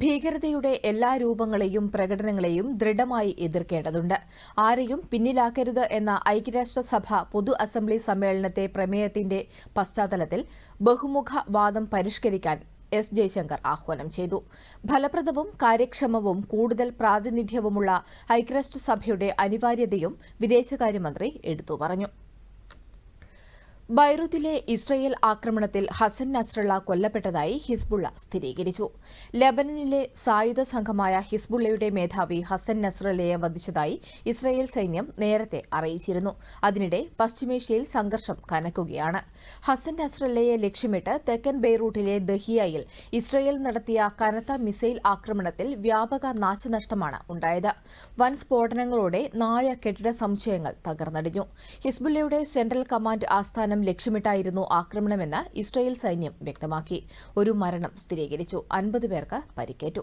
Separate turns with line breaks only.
ഭീകരതയുടെ എല്ലാ രൂപങ്ങളെയും പ്രകടനങ്ങളെയും ദൃഢമായി എതിർക്കേണ്ടതുണ്ട്. ആരെയും പിന്നിലാക്കരുത് എന്ന ഐക്യരാഷ്ട്രസഭ പൊതു അസംബ്ലി സമ്മേളനത്തെ പ്രമേയത്തിന്റെ പശ്ചാത്തലത്തിൽ ബഹുമുഖ വാദം പരിഷ്കരിക്കാൻ എസ് ജയശങ്കർ ആഹ്വാനം ചെയ്തു. ഫലപ്രദവും കാര്യക്ഷമവും കൂടുതൽ പ്രാതിനിധ്യവുമുള്ള ഐക്യരാഷ്ട്രസഭയുടെ അനിവാര്യതയും വിദേശകാര്യമന്ത്രി എടുത്തു പറഞ്ഞു. ബൈറുത്തിലെ ഇസ്രയേൽ ആക്രമണത്തിൽ ഹസൻ നസ്രള്ള കൊല്ലപ്പെട്ടതായി ഹിസ്ബുള്ള സ്ഥിരീകരിച്ചു. ലബനനിലെ സായുധ സംഘമായ ഹിസ്ബുള്ളയുടെ മേധാവി ഹസൻ നസ്രള്ളയെ വധിച്ചതായി ഇസ്രയേൽ സൈന്യം നേരത്തെ അറിയിച്ചിരുന്നു. അതിനിടെ പശ്ചിമേഷ്യയിൽ സംഘർഷം കനക്കുകയാണ്. ഹസൻ നസ്രള്ളയെ ലക്ഷ്യമിട്ട് തെക്കൻ ബെയ്റൂട്ടിലെ ദഹിയയിൽ ഇസ്രയേൽ നടത്തിയ കനത്ത മിസൈൽ ആക്രമണത്തിൽ വ്യാപക നാശനഷ്ടമാണ് ഉണ്ടായത്. വൻ സ്ഫോടനങ്ങളോടെ നാല് കെട്ടിട സമുച്ചയങ്ങൾ തകർന്നടിഞ്ഞു. ഹിസ്ബുള്ളയുടെ സെൻട്രൽ കമാൻഡ് ആസ്ഥാനം ലക്ഷ്യമിട്ടായിരുന്നു ആക്രമണമെന്ന് ഇസ്രയേൽ സൈന്യം വ്യക്തമാക്കി. ഒരു മരണം സ്ഥിരീകരിച്ചു. അൻപത് പേർക്ക് പരിക്കേറ്റു.